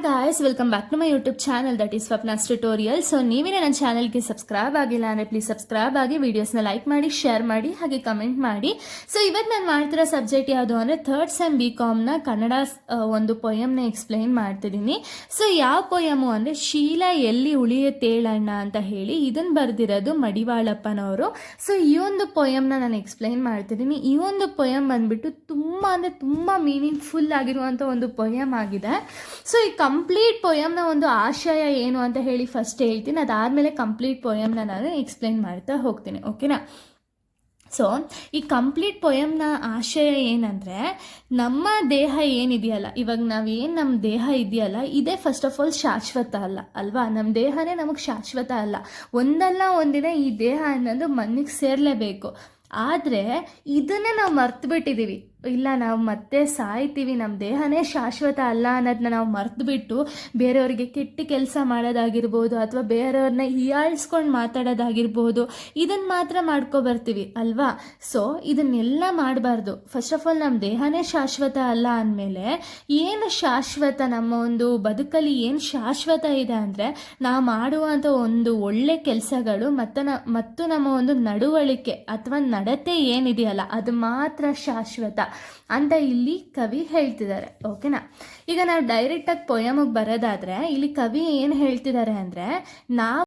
Hi guys welcome back to my YouTube channel that is Swapna's tutorial so ನೀವೇ ನನ್ನ ಚಾನಲ್ಗೆ subscribe ಆಗಿಲ್ಲ ಅಂದರೆ ಪ್ಲೀಸ್ ಸಬ್ಸ್ಕ್ರೈಬ್ ಆಗಿ ವೀಡಿಯೋಸ್ನ ಲೈಕ್ ಮಾಡಿ ಶೇರ್ ಮಾಡಿ, ಹಾಗೆ ಕಮೆಂಟ್ ಮಾಡಿ. ಸೊ ಇವತ್ತು ನಾನು ಮಾಡ್ತಿರೋ ಸಬ್ಜೆಕ್ಟ್ ಯಾವುದು ಅಂದರೆ ಥರ್ಡ್ ಸೆಮ್ ಬಿ ಕಾಮ್ನ ಕನ್ನಡ ಒಂದು ಪೊಯಮ್ನ ಎಕ್ಸ್ಪ್ಲೈನ್ ಮಾಡ್ತಿದ್ದೀನಿ. ಸೊ ಯಾವ ಪೊಯಮು ಅಂದರೆ ಶೀಲ ಎಲ್ಲಿ ಉಳಿಯುತ್ತೇಳಣ್ಣ ಅಂತ ಹೇಳಿ ಇದನ್ನು ಬರೆದಿರೋದು ಮಡಿವಾಳಪ್ಪನವರು. ಸೊ ಈ ಒಂದು ಪೊಯಮ್ನ ನಾನು ಎಕ್ಸ್ಪ್ಲೈನ್ ಮಾಡ್ತಿದ್ದೀನಿ. ಈ ಒಂದು ಪೊಯಮ್ ಬಂದ್ಬಿಟ್ಟು ತುಂಬ ಅಂದರೆ ತುಂಬ ಮೀನಿಂಗ್ಫುಲ್ ಆಗಿರುವಂಥ ಒಂದು ಪೊಯಮ್ ಆಗಿದೆ. ಸೊ ಈ ಕಂಪ್ಲೀಟ್ ಪೊಯಮ್ನ ಒಂದು ಆಶಯ ಏನು ಅಂತ ಹೇಳಿ ಫಸ್ಟ್ ಹೇಳ್ತೀನಿ. ಅದಾದಮೇಲೆ ಕಂಪ್ಲೀಟ್ ಪೊಯಮ್ನ ನಾನು ಎಕ್ಸ್ಪ್ಲೈನ್ ಮಾಡ್ತಾ ಹೋಗ್ತೀನಿ ಓಕೆನಾ ಸೊ ಈ ಕಂಪ್ಲೀಟ್ ಪೊಯಮ್ನ ಆಶಯ ಏನಂದರೆ, ನಮ್ಮ ದೇಹ ಏನಿದೆಯಲ್ಲ, ಇವಾಗ ನಾವೇನು ನಮ್ಮ ದೇಹ ಇದೆಯಲ್ಲ, ಇದೇ ಫಸ್ಟ್ ಆಫ್ ಆಲ್ ಶಾಶ್ವತ ಅಲ್ಲ, ಅಲ್ವಾ? ನಮ್ಮ ದೇಹನೇ ನಮಗೆ ಶಾಶ್ವತ ಅಲ್ಲ. ಒಂದಲ್ಲ ಒಂದಿನ ಈ ದೇಹ ಅನ್ನೋದು ಮಣ್ಣಿಗೆ ಸೇರಲೇಬೇಕು. ಆದರೆ, ಇದನ್ನೇ ನಾವು ಮರ್ತು ಬಿಟ್ಟಿದ್ದೀವಿ ಇಲ್ಲ, ನಾವು ಮತ್ತೆ ಸಾಯ್ತೀವಿ. ನಮ್ಮ ದೇಹನೇ ಶಾಶ್ವತ ಅಲ್ಲ ಅನ್ನೋದನ್ನ ನಾವು ಮರೆತುಬಿಟ್ಟು ಬೇರೆಯವ್ರಿಗೆ ಕೆಟ್ಟ ಕೆಲಸ ಮಾಡೋದಾಗಿರ್ಬೋದು ಅಥವಾ ಬೇರೆಯವ್ರನ್ನ ಹೀಯಾಳಿಸ್ಕೊಂಡು ಮಾತಾಡೋದಾಗಿರ್ಬೋದು ಇದನ್ನು ಮಾತ್ರ ಮಾಡ್ಕೊಬರ್ತೀವಿ ಅಲ್ವಾ? ಸೊ ಇದನ್ನೆಲ್ಲ ಮಾಡಬಾರ್ದು. ಫಸ್ಟ್ ಆಫ್ ಆಲ್ ನಮ್ಮ ದೇಹನೇ ಶಾಶ್ವತ ಅಲ್ಲ ಅಂದಮೇಲೆ ಏನು ಶಾಶ್ವತ? ನಮ್ಮ ಒಂದು ಬದುಕಲ್ಲಿ ಏನು ಶಾಶ್ವತ ಇದೆ ಅಂದರೆ ನಾವು ಮಾಡುವಂಥ ಒಂದು ಒಳ್ಳೆ ಕೆಲಸಗಳು ಮತ್ತು ನ ಮತ್ತು ನಮ್ಮ ಒಂದು ನಡವಳಿಕೆ ಅಥವಾ ನಡತೆ ಏನಿದೆಯಲ್ಲ, ಅದು ಮಾತ್ರ ಶಾಶ್ವತ. ಅಂತ ಇಲ್ಲಿ ಕವಿ ಹೇಳ್ತಿದ್ದಾರೆ ಓಕೆನಾ ಈಗ ನಾವು ಡೈರೆಕ್ಟಾಗಿ ಪೊಯಮಿಗೆ ಬರೋದಾದರೆ ಇಲ್ಲಿ ಕವಿ ಏನು ಹೇಳ್ತಿದ್ದಾರೆ ಅಂದರೆ, ನಾವು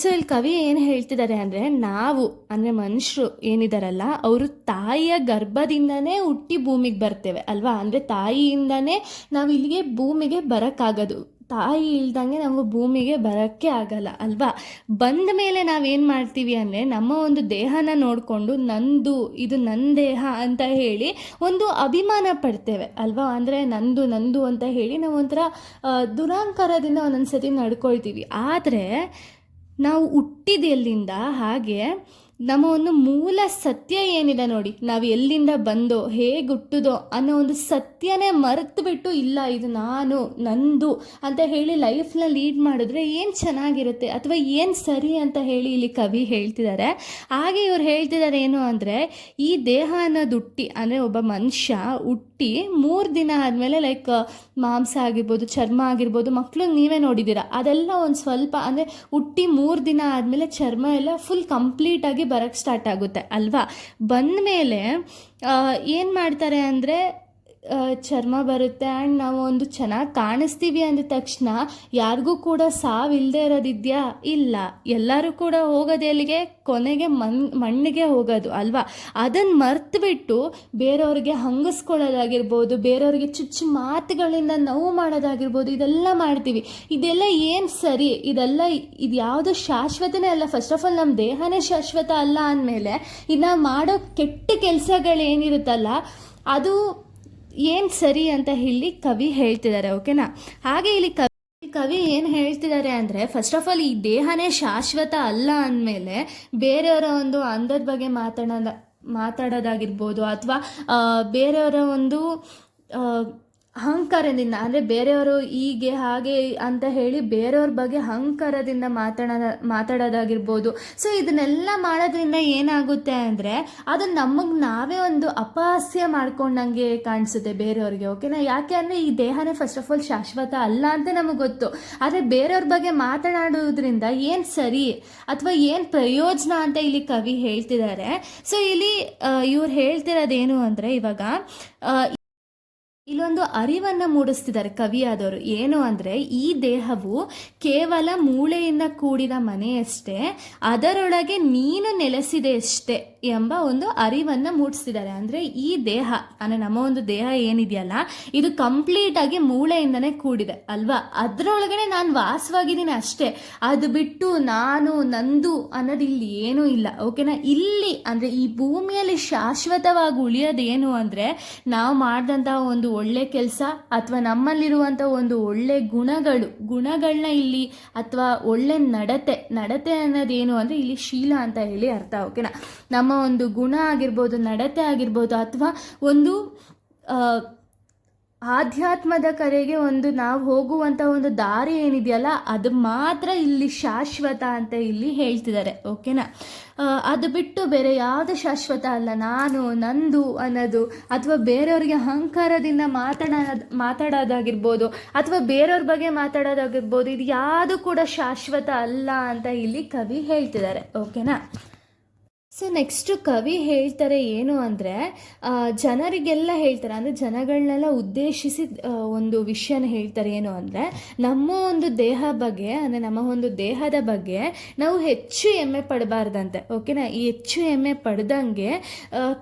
ಸೊ ಇಲ್ಲಿ ಕವಿ ಏನು ಹೇಳ್ತಿದ್ದಾರೆ ಅಂದರೆ, ನಾವು, ಅಂದರೆ ಮನುಷ್ಯರು ಏನಿದಾರಲ್ಲ, ಅವರು ತಾಯಿಯ ಗರ್ಭದಿಂದನೇ ಹುಟ್ಟಿ ಭೂಮಿಗೆ ಬರ್ತೇವೆ, ಅಲ್ವಾ? ಅಂದರೆ ತಾಯಿಯಿಂದನೇ ನಾವು ಇಲ್ಲಿಗೆ ಭೂಮಿಗೆ ಬರೋಕ್ಕಾಗೋದು. ತಾಯಿ ಇಲ್ದಂಗೆ ನಾವು ಭೂಮಿಗೆ ಬರೋಕ್ಕೆ ಆಗಲ್ಲ, ಅಲ್ವಾ? ಬಂದ ಮೇಲೆ ನಾವೇನು ಮಾಡ್ತೀವಿ ಅಂದರೆ, ನಮ್ಮ ಒಂದು ದೇಹನ ನೋಡಿಕೊಂಡು ನಂದು, ಇದು ನನ್ನ ದೇಹ ಅಂತ ಹೇಳಿ ಒಂದು ಅಭಿಮಾನ ಪಡ್ತೇವೆ, ಅಲ್ವಾ? ಅಂದರೆ ನಂದು ನಂದು ಅಂತ ಹೇಳಿ ನಾವು ಒಂಥರ ದುರಾಂಕಾರದಿಂದ ಒಂದೊಂದು ಸತಿ ನಡ್ಕೊಳ್ತೀವಿ. ಆದರೆ ನಾವು ಹುಟ್ಟಿದ ಎಲ್ಲಿಂದ ಹಾಗೆ ನಮ್ಮ ಒಂದು ಮೂಲ ಸತ್ಯ ಏನಿದೆ ನೋಡಿ, ನಾವು ಎಲ್ಲಿಂದ ಬಂದೋ ಹೇಗೆ ಹುಟ್ಟುದೋ ಅನ್ನೋ ಒಂದು ಸತ್ಯನೇ ಮರೆತು ಬಿಟ್ಟು ಇಲ್ಲ, ಇದು ನಾನು, ನಂದು ಅಂತ ಹೇಳಿ ಲೈಫ್ನ ಲೀಡ್ ಮಾಡಿದ್ರೆ ಏನು ಚೆನ್ನಾಗಿರುತ್ತೆ ಅಥವಾ ಏನು ಸರಿ ಅಂತ ಹೇಳಿ ಇಲ್ಲಿ ಕವಿ ಹೇಳ್ತಿದ್ದಾರೆ ಹಾಗೆ ಇವ್ರು ಹೇಳ್ತಿದ್ದಾರೆ ಏನು ಅಂದರೆ, ಈ ದೇಹ ಅನ್ನೋದು ಹುಟ್ಟಿ, ಅಂದರೆ ಒಬ್ಬ ಮನುಷ್ಯ ಹುಟ್ಟಿ ಮೂರು ದಿನ ಆದಮೇಲೆ ಲೈಕ್ ಮಾಂಸ ಆಗಿರ್ಬೋದು, ಚರ್ಮ ಆಗಿರ್ಬೋದು ಮಕ್ಕಳು ನೀವೇ ನೋಡಿದ್ದೀರಾ, ಅದೆಲ್ಲ ಒಂದು ಸ್ವಲ್ಪ, ಅಂದರೆ ಹುಟ್ಟಿ ಮೂರು ದಿನ ಆದಮೇಲೆ ಚರ್ಮ ಎಲ್ಲ ಫುಲ್ ಕಂಪ್ಲೀಟಾಗಿ ಬರೋಕ್ಕೆ ಸ್ಟಾರ್ಟ್ ಆಗುತ್ತೆ ಅಲ್ವಾ? ಬಂದ ಮೇಲೆ ಏನು ಮಾಡ್ತಾರೆ ಅಂದರೆ ಚರ್ಮ ಬರುತ್ತೆ ಆ್ಯಂಡ್ ನಾವು ಒಂದು ಚೆನ್ನಾಗಿ ಕಾಣಿಸ್ತೀವಿ ಅಂದ ತಕ್ಷಣ ಯಾರಿಗೂ ಕೂಡ ಸಾವಿಲ್ಲದೆ ಇರೋದಿದೆಯಾ? ಇಲ್ಲ. ಎಲ್ಲರೂ ಕೂಡ ಹೋಗೋದು ಎಲ್ಲಿಗೆ? ಕೊನೆಗೆ ಮಣ್ ಮಣ್ಣಿಗೆ ಹೋಗೋದು ಅಲ್ವಾ? ಅದನ್ನು ಮರ್ತುಬಿಟ್ಟು ಬೇರೆಯವ್ರಿಗೆ ಹಂಗಿಸ್ಕೊಳ್ಳೋದಾಗಿರ್ಬೋದು, ಬೇರೆಯವ್ರಿಗೆ ಚುಚ್ಚು ಮಾತುಗಳಿಂದ ನೋವು ಮಾಡೋದಾಗಿರ್ಬೋದು, ಇದೆಲ್ಲ ಮಾಡ್ತೀವಿ. ಇದೆಲ್ಲ ಏನು ಸರಿ? ಇದೆಲ್ಲ ಇದು ಯಾವುದು ಶಾಶ್ವತನೇ ಅಲ್ಲ. ಫಸ್ಟ್ ಆಫ್ ಆಲ್ ನಮ್ಮ ದೇಹನೇ ಶಾಶ್ವತ ಅಲ್ಲ ಅಂದಮೇಲೆ ಇನ್ನು ಮಾಡೋ ಕೆಟ್ಟ ಕೆಲಸಗಳೇನಿರುತ್ತಲ್ಲ, ಅದು ಏನು ಸರಿ ಅಂತ ಇಲ್ಲಿ ಕವಿ ಹೇಳ್ತಿದ್ದಾರೆ, ಓಕೆನಾ? ಹಾಗೆ ಇಲ್ಲಿ ಕವಿ ಕವಿ ಏನು ಹೇಳ್ತಿದ್ದಾರೆ ಅಂದರೆ ಫಸ್ಟ್ ಆಫ್ ಆಲ್ ಈ ದೇಹನೇ ಶಾಶ್ವತ ಅಲ್ಲ ಅಂದಮೇಲೆ ಬೇರೆಯವರ ಒಂದು ಅಂದದ ಬಗ್ಗೆ ಮಾತಾಡೋದ ಮಾತಾಡೋದಾಗಿರ್ಬೋದು ಅಥವಾ ಬೇರೆಯವರ ಒಂದು ಅಹಂಕಾರದಿಂದ, ಅಂದರೆ ಬೇರೆಯವರು ಹೀಗೆ, ಹಾಗೆ ಅಂತ ಹೇಳಿ ಬೇರೆಯವ್ರ ಬಗ್ಗೆ ಅಹಂಕಾರದಿಂದ ಮಾತಾಡ ಮಾತಾಡೋದಾಗಿರ್ಬೋದು. ಸೊ ಇದನ್ನೆಲ್ಲ ಮಾಡೋದ್ರಿಂದ ಏನಾಗುತ್ತೆ ಅಂದರೆ, ಅದು ನಮಗೆ ನಾವೇ ಒಂದು ಅಪಹಾಸ್ಯ ಮಾಡ್ಕೊಂಡಂಗೆ ಕಾಣಿಸುತ್ತೆ ಬೇರೆಯವ್ರಿಗೆ ಓಕೆನಾ ಯಾಕೆ ಅಂದರೆ ಈ ದೇಹನೇ ಫಸ್ಟ್ ಆಫ್ ಆಲ್ ಶಾಶ್ವತ ಅಲ್ಲ ಅಂತ ನಮಗೆ ಗೊತ್ತು. ಆದರೆ ಬೇರೆಯವ್ರ ಬಗ್ಗೆ ಮಾತನಾಡುವುದರಿಂದ ಏನು ಸರಿ ಅಥವಾ ಏನು ಪ್ರಯೋಜನ ಅಂತ ಇಲ್ಲಿ ಕವಿ ಹೇಳ್ತಿದ್ದಾರೆ. ಸೊ ಇಲ್ಲಿ ಇವ್ರು ಹೇಳ್ತಿರೋದೇನು ಅಂದರೆ ಇವಾಗ ಇಲ್ಲೊಂದು ಅರಿವನ್ನು ಮೂಡಿಸ್ತಿದ್ದಾರೆ ಕವಿಯಾದವರು. ಏನು ಅಂದರೆ, ಈ ದೇಹವು ಕೇವಲ ಮೂಳೆಯಿಂದ ಕೂಡಿದ ಮನೆಯಷ್ಟೇ, ಅದರೊಳಗೆ ನೀನು ನೆಲೆಸಿದೆಯಷ್ಟೇ ಎಂಬ ಒಂದು ಅರಿವನ್ನು ಮೂಡಿಸ್ತಿದ್ದಾರೆ. ಅಂದರೆ, ಈ ದೇಹ, ಅಂದರೆ ನಮ್ಮ ಒಂದು ದೇಹ ಏನಿದೆಯಲ್ಲ, ಇದು ಕಂಪ್ಲೀಟಾಗಿ ಮೂಳೆಯಿಂದನೇ ಕೂಡಿದೆ, ಅಲ್ವಾ? ಅದರೊಳಗಡೆ ನಾನು ವಾಸವಾಗಿದ್ದೀನಿ ಅಷ್ಟೇ. ಅದು ಬಿಟ್ಟು ನಾನು, ನಂದು ಅನ್ನೋದು ಇಲ್ಲಿ ಏನೂ ಇಲ್ಲ ಓಕೆನಾ ಇಲ್ಲಿ, ಅಂದರೆ ಈ ಭೂಮಿಯಲ್ಲಿ ಶಾಶ್ವತವಾಗಿ ಉಳಿಯೋದೇನು ಅಂದರೆ, ನಾವು ಮಾಡಿದಂತಹ ಒಂದು ಒಳ್ಳೆ ಕೆಲಸ ಅಥವಾ ನಮ್ಮಲ್ಲಿರುವಂಥ ಒಂದು ಒಳ್ಳೆ ಗುಣಗಳು ಗುಣಗಳನ್ನ ಇಲ್ಲಿ ಅಥವಾ ಒಳ್ಳೆ ನಡತೆ ನಡತೆ ಅನ್ನೋದೇನು ಅಂದರೆ ಇಲ್ಲಿ ಶೀಲ ಅಂತ ಹೇಳಿ ಅರ್ಥ ಓಕೆನಾ ನಮ್ಮ ಒಂದು ಗುಣ ಆಗಿರ್ಬೋದು, ನಡತೆ ಆಗಿರ್ಬೋದು ಅಥವಾ ಒಂದು ಆಧ್ಯಾತ್ಮದ ಕರೆಗೆ ಒಂದು ನಾವು ಹೋಗುವಂಥ ಒಂದು ದಾರಿ ಏನಿದೆಯಲ್ಲ, ಅದು ಮಾತ್ರ ಇಲ್ಲಿ ಶಾಶ್ವತ ಅಂತ ಇಲ್ಲಿ ಹೇಳ್ತಿದ್ದಾರೆ, ಓಕೆನಾ? ಅದು ಬಿಟ್ಟು ಬೇರೆ ಯಾವುದು ಶಾಶ್ವತ ಅಲ್ಲ, ನಾನು, ನಂದು ಅನ್ನೋದು, ಅಥವಾ ಬೇರೆಯವ್ರಿಗೆ ಅಹಂಕಾರದಿಂದ ಮಾತಾಡ ಮಾತಾಡೋದಾಗಿರ್ಬೋದು, ಅಥವಾ ಬೇರೆಯವ್ರ ಬಗ್ಗೆ ಮಾತಾಡೋದಾಗಿರ್ಬೋದು, ಇದು ಯಾವುದು ಕೂಡ ಶಾಶ್ವತ ಅಲ್ಲ ಅಂತ ಇಲ್ಲಿ ಕವಿ ಹೇಳ್ತಿದ್ದಾರೆ, ಓಕೆನಾ? ಸೊ ನೆಕ್ಸ್ಟು ಕವಿ ಹೇಳ್ತಾರೆ ಏನು ಅಂದರೆ ಜನರಿಗೆಲ್ಲ ಹೇಳ್ತಾರೆ, ಅಂದರೆ ಜನಗಳನ್ನೆಲ್ಲ ಉದ್ದೇಶಿಸಿ ಒಂದು ವಿಷಯನ ಹೇಳ್ತಾರೆ ಏನು ಅಂದರೆ, ನಮ್ಮ ಒಂದು ದೇಹ ಬಗ್ಗೆ, ಅಂದರೆ ನಮ್ಮ ಒಂದು ದೇಹದ ಬಗ್ಗೆ ನಾವು ಹೆಚ್ಚು ಹೆಮ್ಮೆ ಪಡಬಾರ್ದಂತೆ ಓಕೆನಾ ಈ ಹೆಚ್ಚು ಹೆಮ್ಮೆ ಪಡೆದಂಗೆ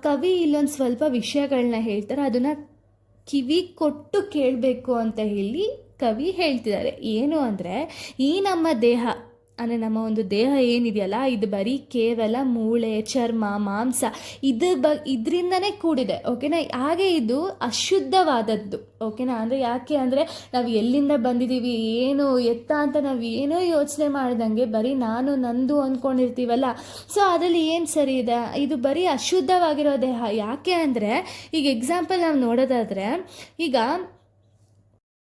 ಕವಿ ಇಲ್ಲೊಂದು ಸ್ವಲ್ಪ ವಿಷಯಗಳನ್ನ ಹೇಳ್ತಾರೆ, ಅದನ್ನು ಕಿವಿ ಕೊಟ್ಟು ಕೇಳಬೇಕು ಅಂತ ಹೇಳಿ ಕವಿ ಹೇಳ್ತಿದ್ದಾರೆ. ಏನು ಅಂದರೆ, ಈ ನಮ್ಮ ದೇಹ ಅಂದರೆ ನಮ್ಮ ಒಂದು ದೇಹ ಏನಿದೆಯಲ್ಲ, ಇದು ಬರೀ ಕೇವಲ ಮೂಳೆ, ಚರ್ಮ, ಮಾಂಸ ಇದು ಬ, ಇದರಿಂದನೇ ಕೂಡಿದೆ ಓಕೆನಾ ಹಾಗೆ ಇದು ಅಶುದ್ಧವಾದದ್ದು ಓಕೆನಾ ಅಂದರೆ ಯಾಕೆ ಅಂದರೆ ನಾವು ಎಲ್ಲಿಂದ ಬಂದಿದ್ದೀವಿ, ಏನು ಎತ್ತ ಅಂತ ನಾವು ಏನೋ ಯೋಚನೆ ಮಾಡಿದಂಗೆ ಬರೀ ನಾನು ನಂದು ಅಂದ್ಕೊಂಡಿರ್ತೀವಲ್ಲ ಸೊ ಅದರಲ್ಲಿ ಏನು ಸರಿ ಇದೆ? ಇದು ಬರೀ ಅಶುದ್ಧವಾಗಿರೋ ದೇಹ. ಯಾಕೆ ಅಂದರೆ, ಈಗ ಎಕ್ಸಾಂಪಲ್ ನಾವು ನೋಡೋದಾದರೆ, ಈಗ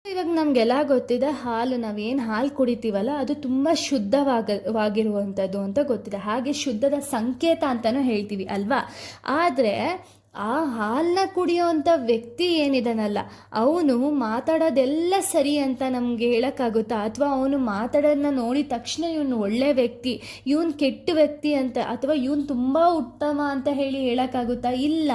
ಇವಾಗ ನಮಗೆಲ್ಲ ಗೊತ್ತಿದೆ ಹಾಲು, ನಾವೇನು ಹಾಲು ಕುಡಿತೀವಲ್ಲ, ಅದು ತುಂಬ ಶುದ್ಧವಾಗ ವಾಗಿರುವಂಥದ್ದು ಅಂತ ಗೊತ್ತಿದೆ. ಹಾಗೆ ಶುದ್ಧದ ಸಂಕೇತ ಅಂತಲೂ ಹೇಳ್ತೀವಿ ಅಲ್ವಾ? ಆದರೆ ಆ ಹಾಲನ್ನ ಕುಡಿಯೋವಂಥ ವ್ಯಕ್ತಿ ಏನಿದಾನಲ್ಲ, ಅವನು ಮಾತಾಡೋದೆಲ್ಲ ಸರಿ ಅಂತ ನಮಗೆ ಹೇಳೋಕ್ಕಾಗುತ್ತಾ? ಅಥವಾ ಅವನು ಮಾತಾಡೋದನ್ನ ನೋಡಿದ ತಕ್ಷಣ ಇವನು ಒಳ್ಳೆ ವ್ಯಕ್ತಿ, ಇವನು ಕೆಟ್ಟ ವ್ಯಕ್ತಿ ಅಂತ, ಅಥವಾ ಇವನು ತುಂಬ ಉತ್ತಮ ಅಂತ ಹೇಳಿ ಹೇಳೋಕ್ಕಾಗುತ್ತಾ? ಇಲ್ಲ.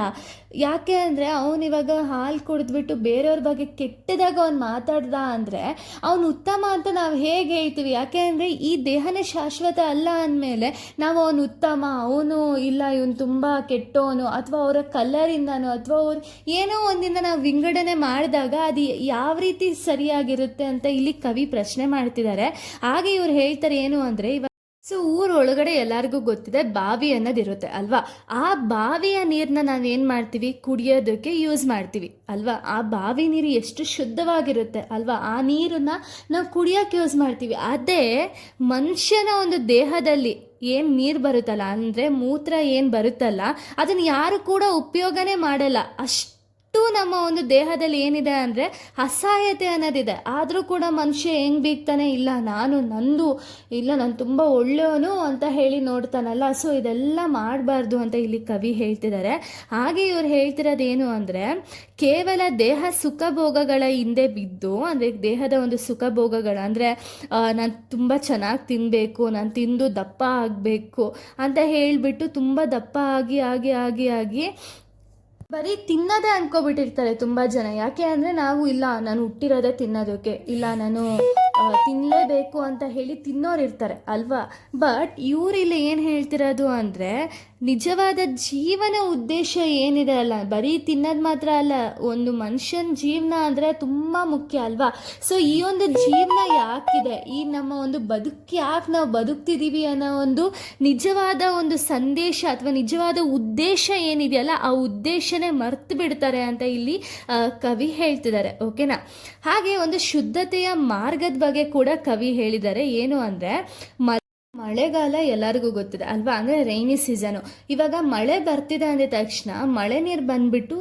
ಯಾಕೆ ಅಂದರೆ ಇವಾಗ ಹಾಲು ಕುಡಿದ್ಬಿಟ್ಟು ಬೇರೆಯವ್ರ ಬಗ್ಗೆ ಕೆಟ್ಟದಾಗ ಅವ್ನು ಮಾತಾಡ್ದ ಅಂದರೆ ಅವನು ಉತ್ತಮ ಅಂತ ನಾವು ಹೇಗೆ ಹೇಳ್ತೀವಿ? ಯಾಕೆ ಅಂದರೆ ಈ ದೇಹನೇ ಶಾಶ್ವತ ಅಲ್ಲ ಅಂದಮೇಲೆ ನಾವು ಅವನು ಉತ್ತಮ, ಅವನು ಇಲ್ಲ, ಇವನು ತುಂಬ ಕೆಟ್ಟವನು, ಅಥವಾ ಅವರ ಕಲರಿಂದನೋ ಅಥವಾ ಅವ್ರು ಏನೋ ಒಂದಿಂದ ನಾವು ವಿಂಗಡಣೆ ಮಾಡಿದಾಗ ಅದು ಯಾವ ರೀತಿ ಸರಿಯಾಗಿರುತ್ತೆ ಅಂತ ಇಲ್ಲಿ ಕವಿ ಪ್ರಶ್ನೆ ಮಾಡ್ತಿದ್ದಾರೆ. ಹಾಗೆ ಇವ್ರು ಹೇಳ್ತಾರೆ ಏನು ಅಂದರೆ ಇವಾಗ ಸೊ ಊರೊಳಗಡೆ ಎಲ್ಲರಿಗೂ ಗೊತ್ತಿದೆ ಬಾವಿ ಅನ್ನೋದಿರುತ್ತೆ ಅಲ್ವಾ? ಆ ಬಾವಿಯ ನೀರನ್ನ ನಾವೇನು ಮಾಡ್ತೀವಿ? ಕುಡಿಯೋದಕ್ಕೆ ಯೂಸ್ ಮಾಡ್ತೀವಿ ಅಲ್ವಾ? ಆ ಬಾವಿ ನೀರು ಎಷ್ಟು ಶುದ್ಧವಾಗಿರುತ್ತೆ ಅಲ್ವಾ? ಆ ನೀರನ್ನ ನಾವು ಕುಡಿಯೋಕ್ಕೆ ಯೂಸ್ ಮಾಡ್ತೀವಿ. ಅದೇ ಮನುಷ್ಯನ ಒಂದು ದೇಹದಲ್ಲಿ ಏನು ನೀರು ಬರುತ್ತಲ್ಲ ಅಂದರೆ ಮೂತ್ರ ಏನು ಬರುತ್ತಲ್ಲ ಅದನ್ನು ಯಾರು ಕೂಡ ಉಪಯೋಗನೇ ಮಾಡಲ್ಲ. ಅಷ್ಟು ನಮ್ಮ ಒಂದು ದೇಹದಲ್ಲಿ ಏನಿದೆ ಅಂದರೆ ಅಸಹಾಯತೆ ಅನ್ನೋದಿದೆ. ಆದರೂ ಕೂಡ ಮನುಷ್ಯ ಹೆಂಗೆ ಬೀಗ್ತಾನೆ ಇಲ್ಲ, ನಾನು ನಂದು ಇಲ್ಲ, ನಾನು ತುಂಬ ಒಳ್ಳೆಯವನು ಅಂತ ಹೇಳಿ ನೋಡ್ತಾನಲ್ಲ, ಸೊ ಇದೆಲ್ಲ ಮಾಡಬಾರ್ದು ಅಂತ ಇಲ್ಲಿ ಕವಿ ಹೇಳ್ತಿದ್ದಾರೆ. ಹಾಗೆ ಇವ್ರು ಹೇಳ್ತಿರೋದು ಏನು ಅಂದರೆ, ಕೇವಲ ದೇಹ ಸುಖ ಭೋಗಗಳ ಹಿಂದೆ ಬಿದ್ದು, ಅಂದರೆ ದೇಹದ ಒಂದು ಸುಖ ಭೋಗಗಳ ಅಂದರೆ ನಾನು ತುಂಬ ಚೆನ್ನಾಗಿ ತಿನ್ನಬೇಕು ನಾನು ತಿಂದು ದಪ್ಪ ಆಗಬೇಕು ಅಂತ ಹೇಳಿಬಿಟ್ಟು ತುಂಬ ದಪ್ಪ ಆಗಿ ಆಗಿ ಆಗಿ ಆಗಿ ಬರೀ ತಿನ್ನೋದೇ ಅನ್ಕೋಬಿಟ್ಟಿರ್ತಾರೆ ತುಂಬಾ ಜನ. ಯಾಕೆ ಅಂದ್ರೆ ನಾವು ಇಲ್ಲ, ನಾನು ಹುಟ್ಟಿರೋದೇ ತಿನ್ನೋದಕ್ಕೆ. ಇಲ್ಲ, ನಾನು ತಿನ್ನಲೇಬೇಕು ಅಂತ ಹೇಳಿ ತಿನ್ನೋರು ಇರ್ತಾರೆ ಅಲ್ವಾ? ಬಟ್ ಇವರಿಲ್ಲಿ ಏನು ಹೇಳ್ತಿರೋದು ಅಂದರೆ ನಿಜವಾದ ಜೀವನ ಉದ್ದೇಶ ಏನಿದೆ ಅಲ್ಲ, ಬರೀ ತಿನ್ನೋದು ಮಾತ್ರ ಅಲ್ಲ, ಒಂದು ಮನುಷ್ಯನ ಜೀವನ ಅಂದರೆ ತುಂಬ ಮುಖ್ಯ ಅಲ್ವಾ? ಸೊ ಈ ಒಂದು ಜೀವನ ಯಾಕಿದೆ? ಈ ನಮ್ಮ ಒಂದು ಬದುಕು ಯಾಕೆ ನಾವು ಬದುಕ್ತಿದ್ದೀವಿ ಅನ್ನೋ ಒಂದು ನಿಜವಾದ ಒಂದು ಸಂದೇಶ ಅಥವಾ ನಿಜವಾದ ಉದ್ದೇಶ ಏನಿದೆಯಲ್ಲ, ಆ ಉದ್ದೇಶನೇ ಮರ್ತು ಬಿಡ್ತಾರೆ ಅಂತ ಇಲ್ಲಿ ಕವಿ ಹೇಳ್ತಿದ್ದಾರೆ, ಓಕೆನಾ? ಹಾಗೆ ಒಂದು ಶುದ್ಧತೆಯ ಮಾರ್ಗದ ಬಗ್ಗೆ ಕೂಡ ಕವಿ ಹೇಳಿದ್ದಾರೆ. ಏನು ಅಂದರೆ ಮಳೆಗಾಲ ಎಲ್ಲರಿಗೂ ಗೊತ್ತಿದೆ ಅಲ್ವಾ? ಅಂದರೆ ರೈನಿ ಸೀಸನು ಇವಾಗ ಮಳೆ ಬರ್ತಿದೆ ಅಂದ ತಕ್ಷಣ ಮಳೆ ನೀರು ಬಂದುಬಿಟ್ಟು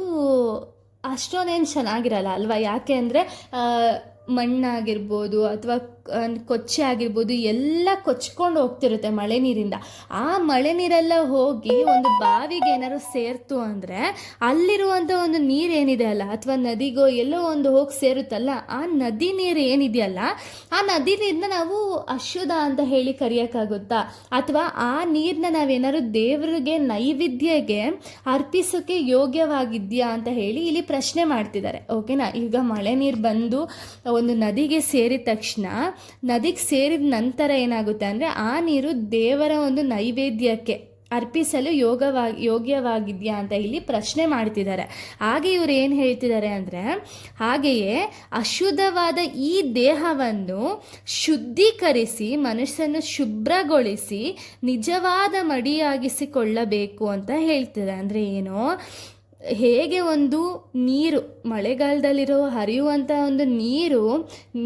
ಅಷ್ಟೊಂದೇನು ಚೆನ್ನಾಗಿರಲ್ಲ ಅಲ್ವಾ? ಯಾಕೆ ಅಂದರೆ ಮಣ್ಣಾಗಿರ್ಬೋದು ಅಥವಾ ಕೊಚ್ಚೆ ಆಗಿರ್ಬೋದು, ಎಲ್ಲ ಕೊಚ್ಕೊಂಡು ಹೋಗ್ತಿರುತ್ತೆ ಮಳೆ ನೀರಿಂದ. ಆ ಮಳೆ ನೀರೆಲ್ಲ ಹೋಗಿ ಒಂದು ಬಾವಿಗೆ ಏನಾದ್ರು ಸೇರ್ತು ಅಂದರೆ ಅಲ್ಲಿರುವಂಥ ಒಂದು ನೀರು ಏನಿದೆ ಅಲ್ಲ, ಅಥವಾ ನದಿಗೋ ಎಲ್ಲೋ ಒಂದು ಹೋಗಿ ಸೇರುತ್ತಲ್ಲ, ಆ ನದಿ ನೀರು ಏನಿದೆಯಲ್ಲ ಆ ನದಿ ನೀರನ್ನ ನಾವು ಅಶುದ್ಧ ಅಂತ ಹೇಳಿ ಕರೆಯೋಕ್ಕಾಗುತ್ತಾ? ಅಥವಾ ಆ ನೀರನ್ನ ನಾವೇನಾದ್ರು ದೇವರಿಗೆ ನೈವೇದ್ಯಗೆ ಅರ್ಪಿಸೋಕೆ ಯೋಗ್ಯವಾಗಿದೆಯಾ ಅಂತ ಹೇಳಿ ಇಲ್ಲಿ ಪ್ರಶ್ನೆ ಮಾಡ್ತಿದ್ದಾರೆ. ಓಕೆನಾ? ಈಗ ಮಳೆ ನೀರು ಬಂದು ಒಂದು ನದಿಗೆ ಸೇರಿದ ತಕ್ಷಣ ನದಿಗೆ ಸೇರಿದ ನಂತರ ಏನಾಗುತ್ತೆ ಅಂದರೆ ಆ ನೀರು ದೇವರ ಒಂದು ನೈವೇದ್ಯಕ್ಕೆ ಅರ್ಪಿಸಲು ಯೋಗವಾಗಿ ಯೋಗ್ಯವಾಗಿದೆಯಾ ಅಂತ ಇಲ್ಲಿ ಪ್ರಶ್ನೆ ಮಾಡ್ತಿದ್ದಾರೆ. ಹಾಗೆ ಇವ್ರು ಏನು ಹೇಳ್ತಿದ್ದಾರೆ ಅಂದರೆ ಹಾಗೆಯೇ ಅಶುದ್ಧವಾದ ಈ ದೇಹವನ್ನು ಶುದ್ಧೀಕರಿಸಿ, ಮನಸ್ಸನ್ನು ಶುಭ್ರಗೊಳಿಸಿ, ನಿಜವಾದ ಮಡಿಯಾಗಿಸಿಕೊಳ್ಳಬೇಕು ಅಂತ ಹೇಳ್ತಿದ್ದಾರೆ. ಅಂದರೆ ಏನು? ಹೇಗೆ ಒಂದು ನೀರು, ಮಳೆಗಾಲದಲ್ಲಿರೋ ಹರಿಯುವಂಥ ಒಂದು ನೀರು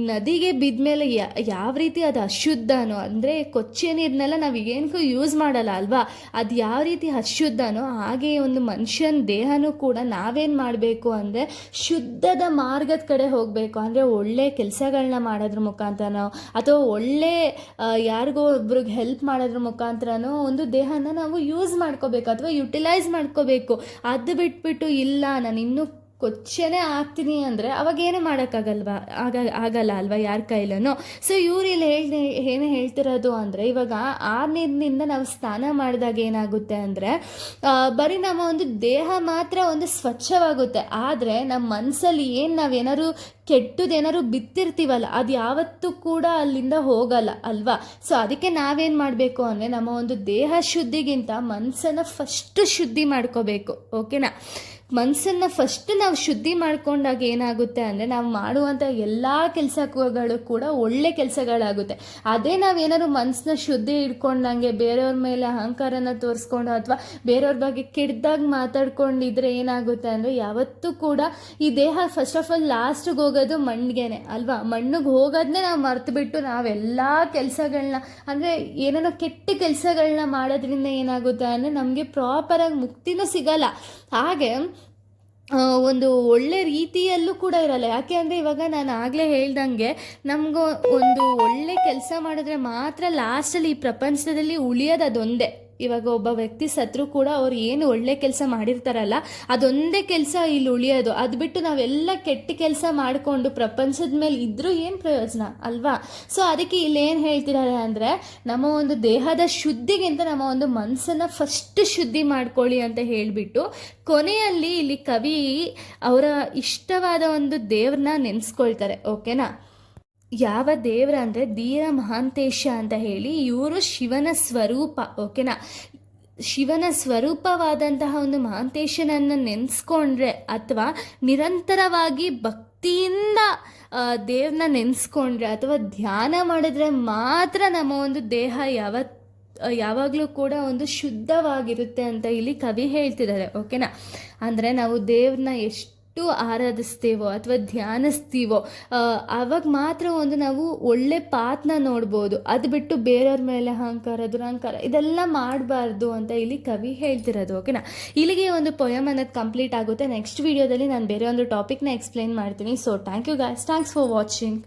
ನದಿಗೆ ಬಿದ್ಮೇಲೆ ಯಾವ ರೀತಿ ಅದು ಅಶುದ್ಧನೋ ಅಂದರೆ ಕೊಚ್ಚೆ ನೀರನ್ನೆಲ್ಲ ನಾವು ಏನಕ್ಕೂ ಯೂಸ್ ಮಾಡಲ್ಲ ಅಲ್ವಾ? ಅದು ಯಾವ ರೀತಿ ಅಶುದ್ಧನೋ ಹಾಗೆ ಒಂದು ಮನುಷ್ಯನ ದೇಹನೂ ಕೂಡ ನಾವೇನು ಮಾಡಬೇಕು ಅಂದರೆ ಶುದ್ಧದ ಮಾರ್ಗದ ಕಡೆ ಹೋಗಬೇಕು. ಅಂದರೆ ಒಳ್ಳೆ ಕೆಲಸಗಳನ್ನ ಮಾಡೋದ್ರ ಮುಖಾಂತರನೋ, ಅಥವಾ ಒಳ್ಳೆ ಯಾರಿಗೋ ಒಬ್ರಿಗೆ ಹೆಲ್ಪ್ ಮಾಡೋದ್ರ ಮುಖಾಂತರನೋ ಒಂದು ದೇಹನ ನಾವು ಯೂಸ್ ಮಾಡ್ಕೋಬೇಕು, ಅಥವಾ ಯುಟಿಲೈಸ್ ಮಾಡ್ಕೋಬೇಕು. ಅದು ಬಿಟ್ಬಿಟ್ಟು ಇಲ್ಲ ನಾನು ಇನ್ನೂ ಕೊಚ್ಚೆನೇ ಆಗ್ತೀನಿ ಅಂದರೆ ಅವಾಗ ಏನು ಮಾಡೋಕ್ಕಾಗಲ್ವಾ? ಆಗ, ಆಗಲ್ಲ ಅಲ್ವಾ ಯಾರ ಕೈಲೂ ಸೊ ಇವ್ರು ಇಲ್ಲಿ ಹೇಳಿ ಏನು ಹೇಳ್ತಿರೋದು ಅಂದರೆ ಇವಾಗ ಆ ನೀರಿನಿಂದ ನಾವು ಸ್ನಾನ ಮಾಡಿದಾಗ ಏನಾಗುತ್ತೆ ಅಂದರೆ ಬರೀ ನಮ್ಮ ಒಂದು ದೇಹ ಮಾತ್ರ ಒಂದು ಸ್ವಚ್ಛವಾಗುತ್ತೆ. ಆದರೆ ನಮ್ಮ ಮನಸ್ಸಲ್ಲಿ ಏನು ನಾವೇನಾದ್ರು ಕೆಟ್ಟದೇನಾದ್ರು ಬಿತ್ತಿರ್ತೀವಲ್ಲ, ಅದು ಯಾವತ್ತೂ ಕೂಡ ಅಲ್ಲಿಂದ ಹೋಗಲ್ಲ, ಅಲ್ವಾ? ಸೊ ಅದಕ್ಕೆ ನಾವೇನು ಮಾಡಬೇಕು ಅಂದರೆ ನಮ್ಮ ಒಂದು ದೇಹ ಶುದ್ಧಿಗಿಂತ ಮನಸ್ಸನ್ನು ಫಸ್ಟ್ ಶುದ್ಧಿ ಮಾಡ್ಕೋಬೇಕು ಓಕೆನಾ ಮನಸ್ಸನ್ನು ಫಸ್ಟ್ ನಾವು ಶುದ್ಧಿ ಮಾಡ್ಕೊಂಡಾಗ ಏನಾಗುತ್ತೆ ಅಂದರೆ ನಾವು ಮಾಡುವಂಥ ಎಲ್ಲ ಕೆಲಸಗಳು ಕೂಡ ಒಳ್ಳೆ ಕೆಲಸಗಳಾಗುತ್ತೆ. ಅದೇ ನಾವೇನಾದ್ರು ಮನಸ್ಸನ್ನ ಶುದ್ಧಿ ಇಟ್ಕೊಂಡಂಗೆ ಬೇರೆಯವ್ರ ಮೇಲೆ ಅಹಂಕಾರನ ತೋರಿಸ್ಕೊಂಡು ಅಥವಾ ಬೇರೆಯವ್ರ ಬಗ್ಗೆ ಕೆಡ್ದಾಗ ಮಾತಾಡ್ಕೊಂಡಿದ್ರೆ ಏನಾಗುತ್ತೆ ಅಂದರೆ ಯಾವತ್ತೂ ಕೂಡ ಈ ದೇಹ ಫಸ್ಟ್ ಆಫ್ ಆಲ್ ಲಾಸ್ಟಿಗೆ ಹೋಗೋದು ಮಣ್ಣಿಗೆನೆ ಅಲ್ವಾ? ಮಣ್ಣಿಗೆ ಹೋಗೋದನ್ನೇ ನಾವು ಮರ್ತು ಬಿಟ್ಟು ನಾವೆಲ್ಲ ಕೆಲಸಗಳನ್ನ ಅಂದರೆ ಏನೇನೋ ಕೆಟ್ಟ ಕೆಲಸಗಳನ್ನ ಮಾಡೋದ್ರಿಂದ ಏನಾಗುತ್ತೆ ಅಂದರೆ ನಮಗೆ ಪ್ರಾಪರಾಗಿ ಮುಕ್ತಿನೂ ಸಿಗಲ್ಲ. ಹಾಗೆ ಒಂದು ಒಳ್ಳೆ ರೀತಿಯಲ್ಲೂ ಕೂಡ ಇರಲ್ಲ. ಯಾಕೆ ಅಂದರೆ ಇವಾಗ ನಾನು ಆಗಲೇ ಹೇಳ್ದಂಗೆ ನಮಗೂ ಒಂದು ಒಳ್ಳೆ ಕೆಲಸ ಮಾಡಿದ್ರೆ ಮಾತ್ರ ಲಾಸ್ಟಲ್ಲಿ ಈ ಪ್ರಪಂಚದಲ್ಲಿ ಉಳಿಯೋದು ಅದೊಂದೇ. ಇವಾಗ ಒಬ್ಬ ವ್ಯಕ್ತಿ ಸತ್ರು ಕೂಡ ಅವ್ರು ಏನು ಒಳ್ಳೆ ಕೆಲಸ ಮಾಡಿರ್ತಾರಲ್ಲ, ಅದೊಂದೇ ಕೆಲಸ ಇಲ್ಲಿ ಉಳಿಯೋದು. ಅದು ಬಿಟ್ಟು ನಾವೆಲ್ಲ ಕೆಟ್ಟ ಕೆಲಸ ಮಾಡಿಕೊಂಡು ಪ್ರಪಂಚದ ಮೇಲೆ ಇದ್ರೂ ಏನು ಪ್ರಯೋಜನ ಅಲ್ವಾ? ಸೊ ಅದಕ್ಕೆ ಇಲ್ಲಿ ಏನು ಹೇಳ್ತಿದ್ದಾರೆ ಅಂದರೆ, ನಮ್ಮ ಒಂದು ದೇಹದ ಶುದ್ಧಿಗಿಂತ ನಮ್ಮ ಒಂದು ಮನಸ್ಸನ್ನು ಫಸ್ಟ್ ಶುದ್ಧಿ ಮಾಡ್ಕೊಳ್ಳಿ ಅಂತ ಹೇಳಿಬಿಟ್ಟು, ಕೊನೆಯಲ್ಲಿ ಇಲ್ಲಿ ಕವಿ ಅವರ ಇಷ್ಟವಾದ ಒಂದು ದೇವ್ರನ್ನ ನೆನೆಸ್ಕೊಳ್ತಾರೆ ಓಕೆನಾ ಯಾವ ದೇವರ ಅಂದರೆ ಧೀರ ಮಹಾಂತೇಶ ಅಂತ ಹೇಳಿ ಇವರು ಶಿವನ ಸ್ವರೂಪ ಓಕೆನಾ ಶಿವನ ಸ್ವರೂಪವಾದಂತಹ ಒಂದು ಮಹಾಂತೇಶನನ್ನು ನೆನೆಸ್ಕೊಂಡ್ರೆ ಅಥವಾ ನಿರಂತರವಾಗಿ ಭಕ್ತಿಯಿಂದ ದೇವ್ರನ್ನ ನೆನೆಸ್ಕೊಂಡ್ರೆ ಅಥವಾ ಧ್ಯಾನ ಮಾಡಿದ್ರೆ ಮಾತ್ರ ನಮ್ಮ ಒಂದು ದೇಹ ಯಾವ ಯಾವಾಗಲೂ ಕೂಡ ಒಂದು ಶುದ್ಧವಾಗಿರುತ್ತೆ ಅಂತ ಇಲ್ಲಿ ಕವಿ ಹೇಳ್ತಿದ್ದಾರೆ ಓಕೆನಾ ಅಂದರೆ ನಾವು ದೇವ್ರನ್ನ ಎಷ್ಟು ಆರಾಧಿಸ್ತೀವೋ ಅಥವಾ ಧ್ಯಾನಿಸ್ತೀವೋ ಆವಾಗ ಮಾತ್ರ ಒಂದು ನಾವು ಒಳ್ಳೆ ಪಾತ್ನ ನೋಡ್ಬೋದು. ಅದು ಬಿಟ್ಟು ಬೇರೆಯವ್ರ ಮೇಲೆ ಅಹಂಕಾರ, ದುರಹಂಕಾರ ಇದೆಲ್ಲ ಮಾಡಬಾರ್ದು ಅಂತ ಇಲ್ಲಿ ಕವಿ ಹೇಳ್ತಿರೋದು ಓಕೆನಾ ಇಲ್ಲಿಗೆ ಒಂದು ಪೊಯಮ್ ಅನ್ನೋದು ಕಂಪ್ಲೀಟ್ ಆಗುತ್ತೆ. ನೆಕ್ಸ್ಟ್ ವಿಡಿಯೋದಲ್ಲಿ ನಾನು ಬೇರೆ ಒಂದು ಟಾಪಿಕ್ನ ಎಕ್ಸ್ಪ್ಲೈನ್ ಮಾಡ್ತೀನಿ. So thank you guys thanks for watching